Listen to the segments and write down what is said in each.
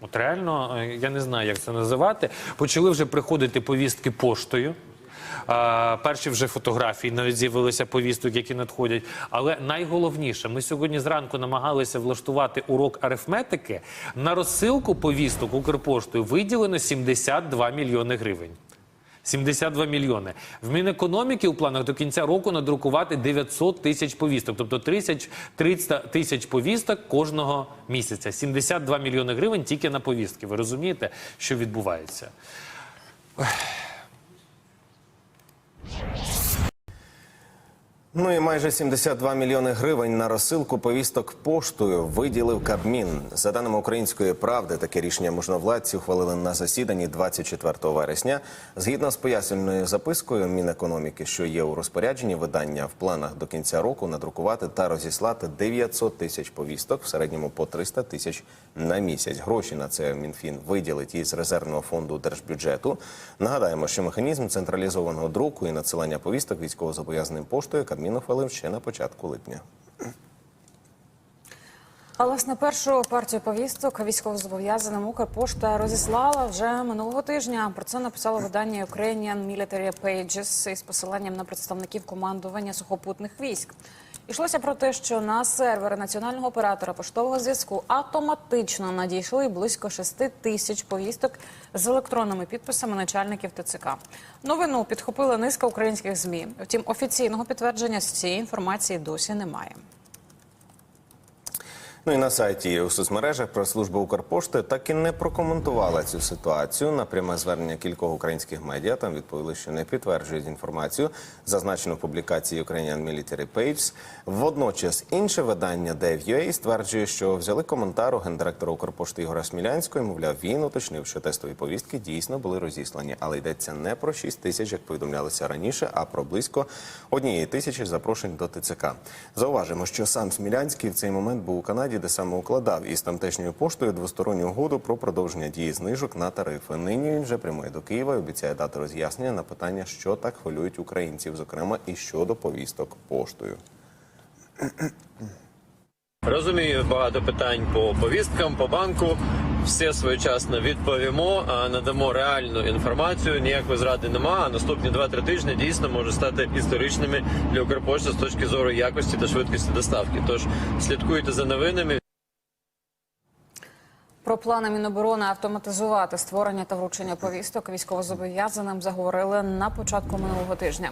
От реально, е, я не знаю, як це називати. Почали вже приходити повістки поштою. А, перші вже фотографії навіть з'явилися повісток, які надходять. Але найголовніше, ми сьогодні зранку намагалися влаштувати урок арифметики. На розсилку повісток Укрпоштою виділено 72 мільйони гривень. 72 мільйони. В Мінекономіки у планах до кінця року надрукувати 900 тисяч повісток, тобто 30 300 тисяч повісток кожного місяця. 72 мільйони гривень тільки на повістки. Ви розумієте, що відбувається? Ну і майже 72 мільйони гривень на розсилку повісток поштою виділив Кабмін. За даними української правди, таке рішення можновладці ухвалили на засіданні 24 вересня. Згідно з пояснювальною запискою Мінекономіки, що є у розпорядженні видання в планах до кінця року надрукувати та розіслати 900 тисяч повісток, в середньому по 300 тисяч на місяць. Гроші на це Мінфін виділить із резервного фонду держбюджету. Нагадаємо, що механізм централізованого друку і надсилання повісток військовозобов'язаним поштою Кабмін ухвалив ще на початку липня. А власне першу партію повісток військовозобов'язаним Укрпошта розіслала вже минулого тижня. Про це написало видання Ukrainian Military Pages із посиланням на представників командування сухопутних військ. Йшлося про те, що на сервери національного оператора поштового зв'язку автоматично надійшли близько 6 тисяч повісток з електронними підписами начальників ТЦК. Новину підхопила низка українських змі. Втім, офіційного підтвердження з цієї інформації досі немає. Ну і на сайті і у соцмережах прес-служба Укрпошти так і не прокоментувала цю ситуацію. На пряме звернення кількох українських медіа там відповіли, що не підтверджують інформацію, зазначену в публікації Ukrainian Military Pages. Водночас інше видання Dev.ua стверджує, що взяли коментар у гендиректора Укрпошти Ігора Смілянського. і, Мовляв, він уточнив, що тестові повістки дійсно були розіслані, але йдеться не про 6 тисяч, як повідомлялося раніше, а про близько однієї тисячі запрошень до ТЦК. Зауважимо, що сам Смілянський в цей момент був у Канаді, де саме укладав із тамтешньою поштою двосторонню угоду про продовження дії знижок на тарифи. Нині він вже прямує до Києва і обіцяє дати роз'яснення на питання, що так хвилюють українців, зокрема і щодо повісток поштою. Розумію багато питань по повісткам, по банку. Все своєчасно відповімо, надамо реальну інформацію. Ніякої зради нема. А наступні 2-3 тижні дійсно можуть стати історичними для Укрпошти з точки зору якості та швидкості доставки. Тож слідкуйте за новинами. Про плани Міноборони автоматизувати створення та вручення повісток військовозобов'язаним заговорили на початку минулого тижня.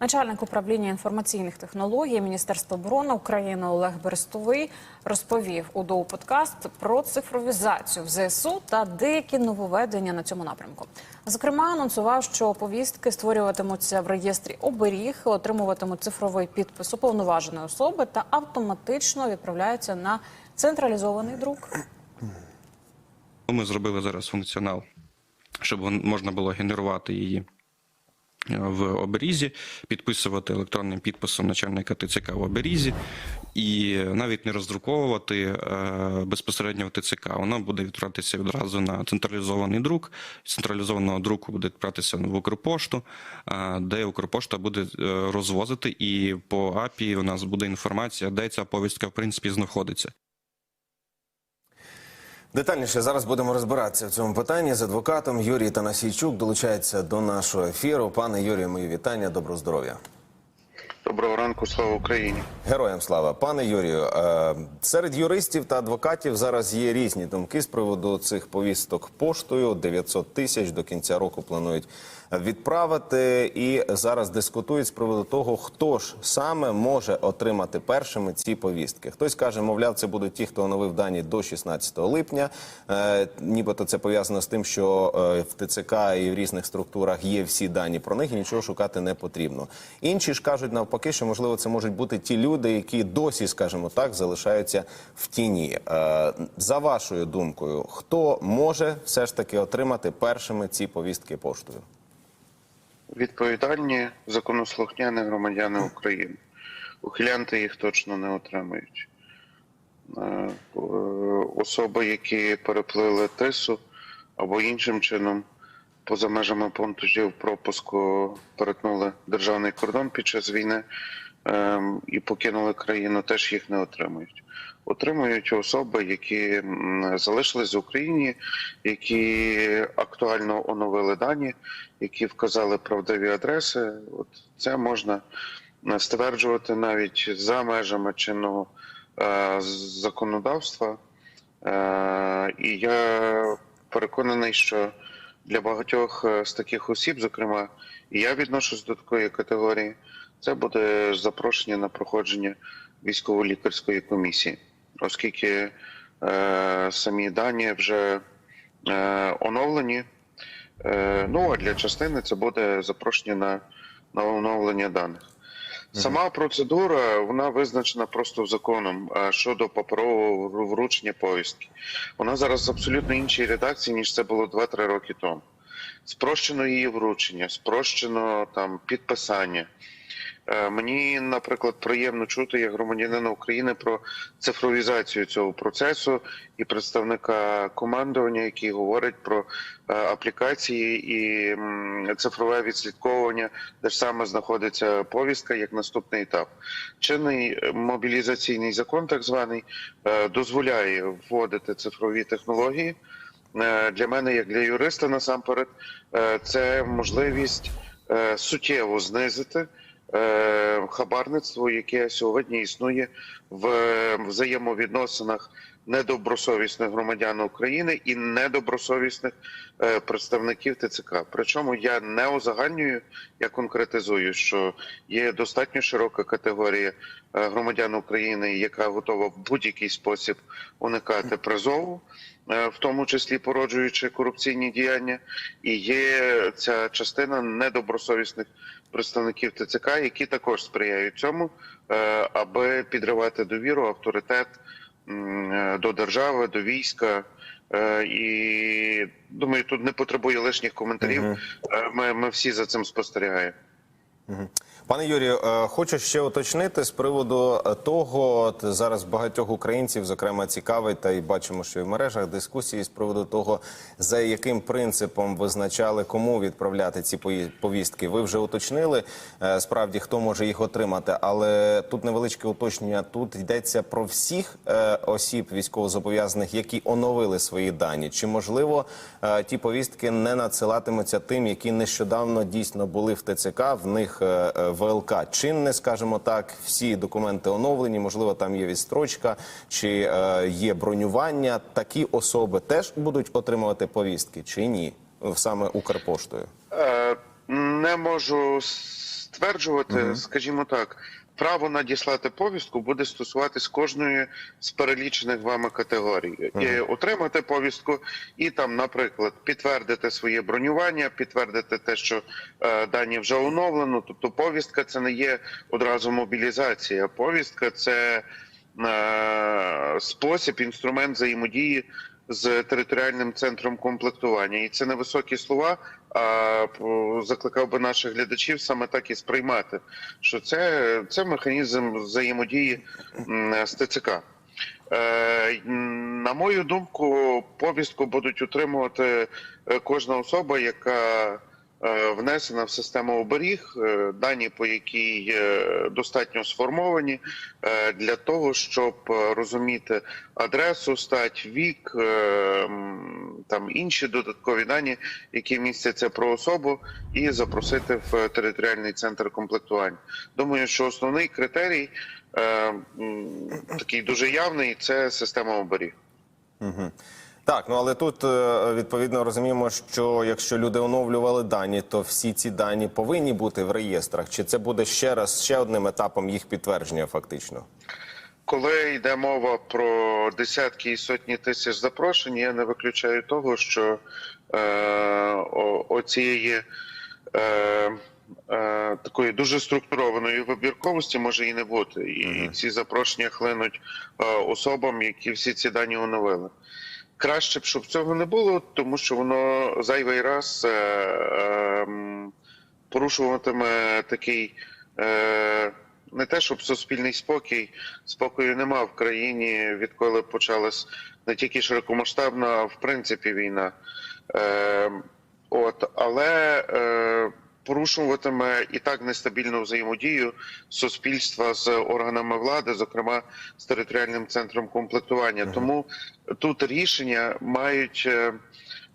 Начальник управління інформаційних технологій Міністерства оборони України Олег Берестовий розповів у доу подкаст про цифровізацію в ЗСУ та деякі нововведення на цьому напрямку. Зокрема, анонсував, що повістки створюватимуться в реєстрі оберіг, отримуватимуть цифровий підпис уповноваженої особи та автоматично відправляються на централізований друк. Ми зробили зараз функціонал, щоб можна було генерувати її е, в оберізі, підписувати електронним підписом начальника ТЦК в оберізі і навіть не роздруковувати е, безпосередньо в ТЦК. Воно буде відправлятися відразу на централізований друк. З централізованого друку буде відправлятися в Укрпошту, е, де Укрпошта буде розвозити, і по АПІ у нас буде інформація, де ця повістка в принципі знаходиться. Детальніше зараз будемо розбиратися в цьому питанні з адвокатом Юрій Танасійчук долучається до нашого ефіру. Пане Юрію, мої вітання, доброго здоров'я. Доброго ранку, слава Україні. Героям слава, пане Юрію. е, Серед юристів та адвокатів зараз є різні думки з приводу цих повісток поштою. 900 тисяч до кінця року планують відправити. І зараз дискутують з приводу того, хто ж саме може отримати першими ці повістки. Хтось каже, мовляв, це будуть ті, хто оновив дані до 16 липня. Е, Нібито це пов'язано з тим, що е, в ТЦК і в різних структурах є всі дані про них, і нічого шукати не потрібно. Інші ж кажуть навпаки, що можливо це можуть бути ті люди, які досі, скажімо так, залишаються в тіні. Е, За вашою думкою, хто може все ж таки отримати першими ці повістки поштою? Відповідальні законослухняні громадяни України. Ухилянти їх точно не отримають. Е, е, Особи, які переплили тису або іншим чином поза межами пунктів пропуску перетнули державний кордон під час війни, і покинули країну, теж їх не отримують. Отримують особи, які залишились в Україні, які актуально оновили дані, які вказали правдиві адреси. От це можна стверджувати навіть за межами чинного е, законодавства. Е, і я переконаний, що для багатьох е, з таких осіб, зокрема, і я відношусь до такої категорії, це буде запрошення на проходження військово-лікарської комісії, оскільки е, самі дані вже е, оновлені. Е, ну а для частини це буде запрошення на, на оновлення даних. Сама процедура вона визначена просто законом е, щодо паперового вручення повістки. Вона зараз в абсолютно іншій редакції, ніж це було 2-3 роки тому. Спрощено її вручення, спрощено там підписання. Е, Мені, наприклад, приємно чути як громадянина України про цифровізацію цього процесу і представника командування, який говорить про е, аплікації і цифрове відслідковування, де ж саме знаходиться повістка як наступний етап. Чинний мобілізаційний закон, так званий, е, дозволяє вводити цифрові технології. Для мене, як для юриста, насамперед, це можливість суттєво знизити хабарництво, яке сьогодні існує в взаємовідносинах недобросовісних громадян України і недобросовісних е, представників ТЦК. Причому я не узагальнюю, я конкретизую, що є достатньо широка категорія е, громадян України, яка готова в будь-який спосіб уникати призову. е, В тому числі породжуючи корупційні діяння, і є ця частина недобросовісних представників ТЦК, які також сприяють цьому, аби підривати довіру, авторитет держави, до війська. Е, І думаю, тут не потребує лишніх коментарів. Е, Ми, ми всі за цим спостерігаємо. Пане Юрію, е, хочу ще уточнити з приводу е, того, зараз багатьох українців, зокрема, цікавить, та й бачимо, що і в мережах дискусії з приводу того, за яким принципом визначали, кому відправляти ці повістки. Ви вже уточнили е, справді, хто може їх отримати, але тут невеличке уточнення. Тут йдеться про всіх осіб військовозобов'язаних, які оновили свої дані. Чи можливо ті повістки не надсилатимуться тим, які нещодавно дійсно були в ТЦК, в них е, е, ВЛК чинне, скажімо так, всі документи оновлені, можливо, там є відстрочка чи е, є бронювання. Такі особи теж будуть отримувати повістки чи ні? Саме Укрпоштою. Не можу стверджувати, скажімо так, право надіслати повістку буде стосуватись кожної з перелічених вами категорій. І отримати повістку і там, наприклад, підтвердити своє бронювання, підтвердити те, що е, дані вже оновлено. Тобто, повістка це не є одразу мобілізація. Повістка це е, спосіб, інструмент взаємодії з територіальним центром комплектування. І це не високі слова. А закликав би наших глядачів саме так і сприймати, що це, це механізм взаємодії з ТЦК. Е, На мою думку, повістку будуть отримувати е, кожна особа, яка внесена в систему оберіг, е, дані по якій е, достатньо сформовані е, для того, щоб е, розуміти адресу, стать, вік, е, там інші додаткові дані, які містяться про особу, і запросити в територіальний центр комплектування. Думаю, що основний критерій е, такий дуже явний це система оберіг. Так, ну але тут е, відповідно розуміємо, що якщо люди оновлювали дані, то всі ці дані повинні бути в реєстрах. Чи це буде ще раз ще одним етапом їх підтвердження, фактично? Коли йде мова про десятки і сотні тисяч запрошень, я не виключаю того, що е, о, оцієї е, е, такої дуже структурованої вибірковості може і не бути. І ці запрошення хлинуть е, особам, які всі ці дані оновили. Краще б, щоб цього не було, тому що воно зайвий раз е, е, порушуватиме такий. Е, не те, щоб суспільний спокій, спокою нема в країні, відколи почалась не тільки широкомасштабна, а в принципі війна. Е, от, але е, порушуватиме і так нестабільну взаємодію суспільства з органами влади, зокрема з територіальним центром комплектування. Тому тут рішення мають е,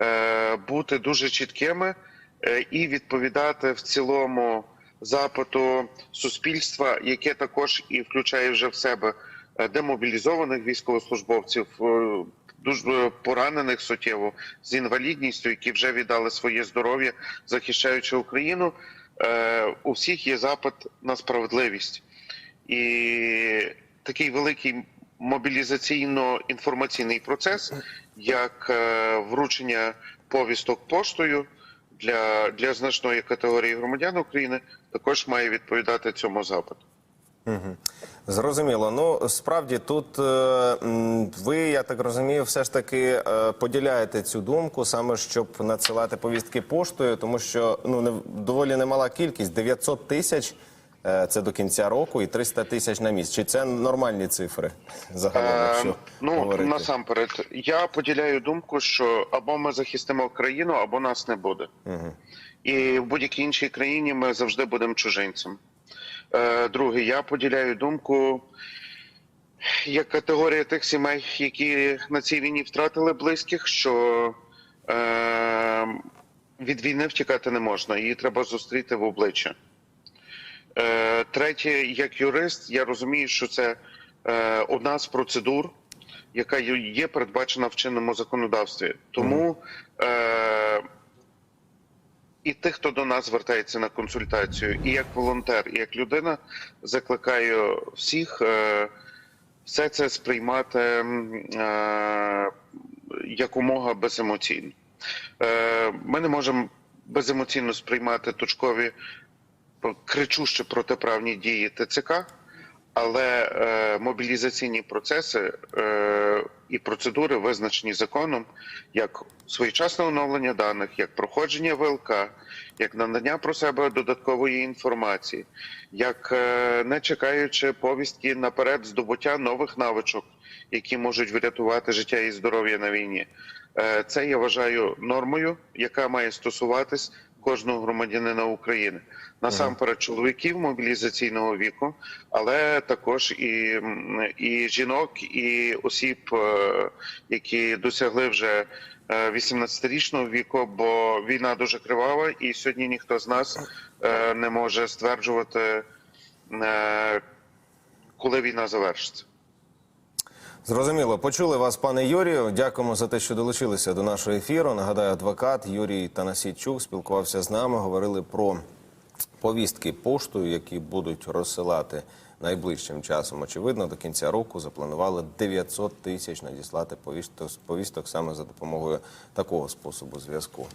е, бути дуже чіткими е, і відповідати в цілому запиту суспільства, яке також і включає вже в себе демобілізованих військовослужбовців, дуже поранених суттєво з інвалідністю, які вже віддали своє здоров'я, захищаючи Україну. Е, У всіх є запит на справедливість і такий великий мобілізаційно-інформаційний процес, як е, вручення повісток поштою для, для значної категорії громадян України, також має відповідати цьому запиту. Зрозуміло. Ну справді тут е, ви, я так розумію, все ж таки е, поділяєте цю думку, саме щоб надсилати повістки поштою, тому що ну не доволі немала кількість 900 тисяч. е, Це до кінця року і 300 тисяч на місяць. Чи це нормальні цифри загалом? Е, Якщо ну говорити? насамперед, я поділяю думку, що або ми захистимо країну, або нас не буде. І в будь-якій іншій країні ми завжди будемо чужинцем. Е, Друге, я поділяю думку як категорія тих сімей, які на цій війні втратили близьких, що е, від війни втікати не можна, її треба зустріти в обличчя. Е, Третє, як юрист, я розумію, що це е, одна з процедур, яка є- є передбачена в чинному законодавстві. Тому е, і тих, хто до нас звертається на консультацію, і як волонтер, і як людина, закликаю всіх е, все це сприймати е, якомога беземоційно. Е, ми не можемо беземоційно сприймати точкові кричуще протиправні дії ТЦК, але мобілізаційні процеси і процедури визначені законом як своєчасне оновлення даних, як проходження ВЛК, як надання про себе додаткової інформації, як е, не чекаючи повістки наперед здобуття нових навичок, які можуть врятувати життя і здоров'я на війні. Е, Це я вважаю нормою, яка має стосуватись кожного громадянина України. Насамперед чоловіків мобілізаційного віку, але також і, і жінок, і осіб, е, які досягли вже е, 18-річного віку, бо війна дуже кривава, і сьогодні ніхто з нас е, не може стверджувати, е, коли війна завершиться. Зрозуміло, почули вас, пане Юрію. Дякуємо за те, що долучилися до нашого ефіру. Нагадаю, адвокат Юрій Танасійчук спілкувався з нами. Говорили про повістки поштою, які будуть розсилати найближчим часом. Очевидно, до кінця року запланували 900 тисяч надіслати повісток, повісток саме за допомогою такого способу зв'язку.